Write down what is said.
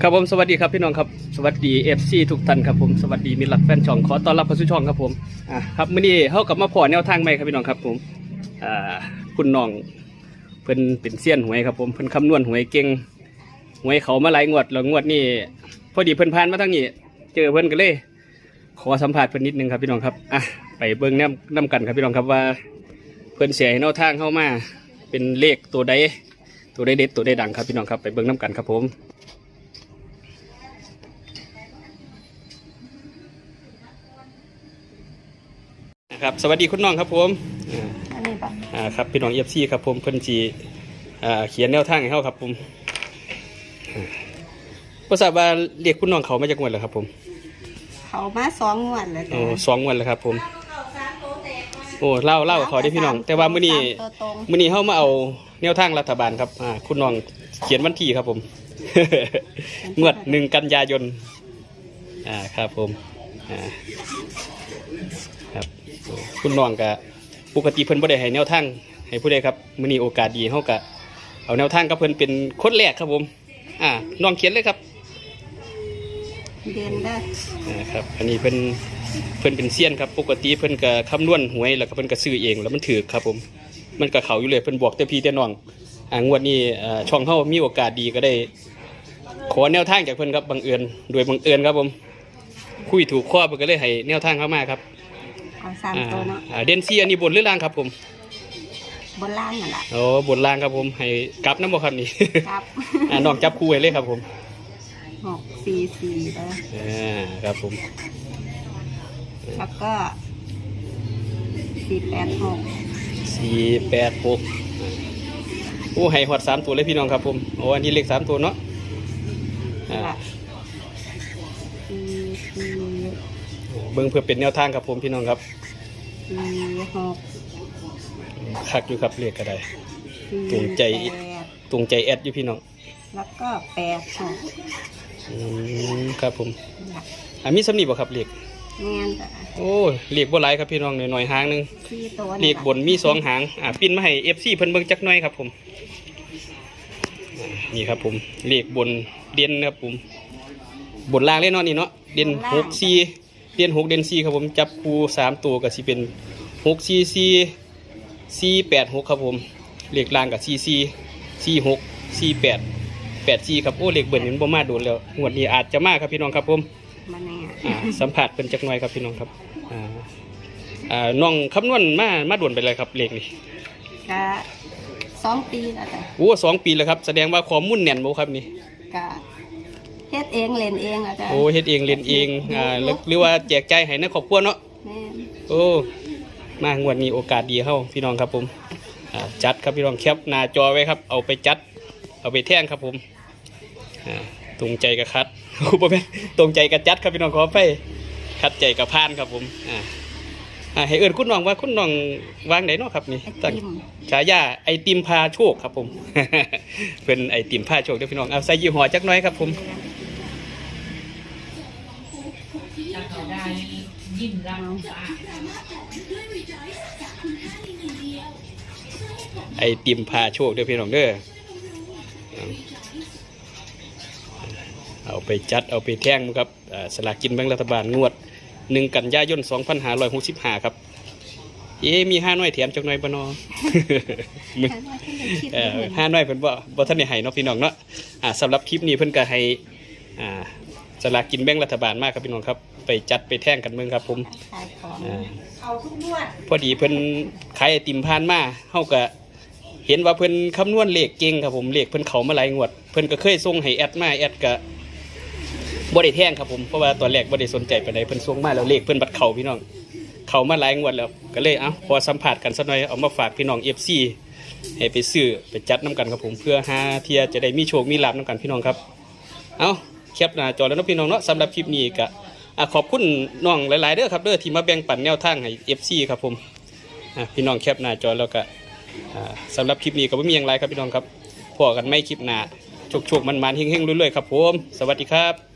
ครับผมสวัสดีครับพี่น้องครับสวัสดีเอฟซีทุกท่านครับผมสวัสดีมิตรรักแฟนช่องขอต้อนรับเข้าสู่ช่องครับผมอ่าครับมื้อนี้เฮากลับมาพอแนวทางใหม่ครับพี่น้องครับผมอ่าคุณน้องเพิ่นเป็นเซียนหวยครับผมเพิ่นคำนวณหวยเก่งหวยเขามาหลายงวดแล้วงวดนี้พอดีเพิ่นผ่านมาทางนี้เจอเพิ่นก็เลย ขอสัมภาษณ์เพิ่นนิดนึงครับพี่น้องครับอะไปเบิ่งน้ำน้ำกันครับพี่น้องครับว่า เพิ่นเสียให้แนวทางเข้ามาเป็นเลขตัวใดตัวใดเด็ดตัวใดดังครับพี่น้องครับไปเบิ่งน้ำกันครับผม ครับสวัสดีคุณน้องครับผมอ่าอันนี้ปะอ่าครับพี่น้องเอฟซีครับผมเพิ่นจีอ่าเขียนแนวทางให้เขาครับผมอ่าภาษาบาเรียกคุณน้องเขามาจากงวดเหรอครับผม เขามาสองงวดแล้วโอ้จ้ะสองงวดแล้วครับ ผม โอ้เล่าเล่าเขาได้พี่น้อง แต่ว่ามื้อนี้สมตัวตรงมื้อนี้เขามาเอาแนวทางรัฐบาลครับอ่าคุณน้องเขียนวันที่ครับผม งวดหนึ่งกันยายนอ่าครับผมอ่า ครับโอ้คุณน้องกะปกติเพิ่นบ่ได้ให้แนวทางให้ผู้ใดครับมื้อนี้โอกาสดีเฮากะเอาแนวทางกับเพิ่นเป็นคนแรกครับผม อ่าน้องเขียนเลยครับเด่นได้อ่าครับ อันนี้เพิ่นเพิ่นเป็นเซียนครับ ปกติเพิ่นก็คำนวณหวยแล้วก็เพิ่นก็ซื้อเองแล้วมันถือครับผม มันก็เขาอยู่เลยเพิ่นบอกแต่พี่แต่น้องอ่างวดนี้อ่าช่องเฮามีโอกาสดีก็ได้ ขอแนวทางจากเพิ่นครับบังเอิญโดยบังเอิญครับผม คุยถูกข้อเพิ่นก็เลยให้แนวทางเข้ามาครับเอาสามอ่าตัวเนาะอ่าเดนซีอันนี้บนหรือล่างครับผมบนล่างนั่นแหละโอ้บนล่างครับผมให้กลับน้ำบ่ครับนี่ ครับอ่าน้องจับคู่ให้เลยครับผมหกสี่สี่แล้วอ่าครับผมแล้วก็สี่แปดหกสี่แปดหกโอ้ให้หอดสามตัวเลยพี่น้องครับผมโอ้อันนี้เลขสามตัวเนาะอ่าละสี่ สี่เบิ่งเพื่อเป็นแนวทางครับผมพี่น้องครับสี่หกคักอยู่ครับเลขก็ได้ สี่เก่งใจ แปดตรงใจแอดอยู่พี่น้องแล้วก็แปดหกอืมครับผมละอ่ามีสำนีบ่ครับเลขแม่นจ้ะโอ้เลขบ่หลายครับพี่น้องหน่อยๆหางหนึง สี่ตัวเลขบนมีสองหาง อ่าปิ้นมาให้ FC เพิ่นเบิ่งจักหน่อยครับผมอ่านี่ครับผม เลขบนเด่นครับผม บนล่างเลยเนาะนี่เนาะเด่นหกสี่เด่นหกเด่นสี่ครับผมจับคู่สามตัวก็สิเป็นหกสี่สี่สี่แปดหกครับผมเลขล่างกับสี่สี่สี่หกสี่แปดแปดสี่ครับโอ้เลขเบิ่นมันบ่มาโดนแล้วงวดนี้อาจจะมาครับพี่น้องครับผมมาแน่อ่าสัมผัสเป็นจักหน่อยครับพี่น้องครับอ่าอ่าน้องคำนวณมามาด่วนไปเลยครับเลขนี่ก็สองปีแล้วจ้ะโอ้สองปีแล้วครับ แสดงว่าข้อมูลแน่นบ่ครับนี่ก็ เฮ็ดเองเล่นเองอะจ้ะโอ้เฮ็ดเองเรียนเองอ่าหรือหรือว่าแจกจ่ายให้ในครอบครัวเนาะ แม่นโอ้ มางวดนี้โอกาสดีเข้าพี่น้องครับผมอ่าจัดครับพี่น้องแคปหน้าจอไว้ครับ เอาไปจัด เอาไปแท่งครับผมอ่าตรงใจกับคัดคุณพ่อแม่ตรงใจกับจัดครับพี่น้องขอไปคัดใจกับพานครับผมอ่าอ่าให้เอิญคุณน้องว่าคุณน้องวางไหนเนาะครับนี่ไอตั้งติมฉายาไอติมพาโชคครับผม เป็นไอติมพาโชคเด้อพี่น้องเอาใส่ยี่ห้อจักหน้อยครับผมาเขาได้ยิ่งรักษาไอติมพาโชคเด้อพี่น้องเด้อเอาไปจัดเอาไปแท่งครับอ่าสลากกินแบ่งรัฐบาลงวดหนึ่งกันยายน2565ครับ เอ๊มีห้าน้อยแถมจักหน่อยบ่นอมึงคิดเอ่อเห็นห้าน้อยเพิ่นบ่บ่ทันได้ให้เนาะพี่น้องเนาะสำหรับคลิปนี้เพิ่นก็ให้อ่า สลากกินแบ่งรัฐบาลมากครับพี่น้องครับ ไปจัดไปแท่งกันเมืองครับผมขายของอ่าเอาทุกงวดพอดีเพิ่นขายไอติมผ่านมาเฮาก็เห็นว่าเพิ่นคำนวณเลขเก่งครับผมเลขเพิ่นเขามาหลายงวด เพิ่นก็เคยส่งให้แอดมาแอดก็บ่ได้แท่งครับผมเพราะว่าตอนแรกบ่ได้สนใจปานใดเพิ่นส่งมาแล้วเลขเพิ่นบัดเข้าพี่น้อง เข้ามาหลายงวดแล้วก็เลยเอ้าพอสัมผัสกันสักหน่อยเอามาฝากพี่น้อง FC ให้ไปซื้อไปจัดน้ำกันครับผมเพื่อหาเที่ยจะได้มีโชคมีลาภน้ำกันพี่น้องครับ เอา แคปหน้าจอแล้วนะพี่น้องเนาะสำหรับคลิปนี้ก็อะขอบคุณน้องหลายๆเด้อครับเด้อที่มาแบ่งปันแนวทางให้ FC ครับผมอะพี่น้องแคปหน้าจอแล้วก็อ่าสำหรับคลิปนี้ก็ไม่มีอย่างไรครับพี่น้องครับพอกันไม่คลิปหน้าโชคๆมันๆเฮงๆรื่ยๆครับผม สวัสดีครับ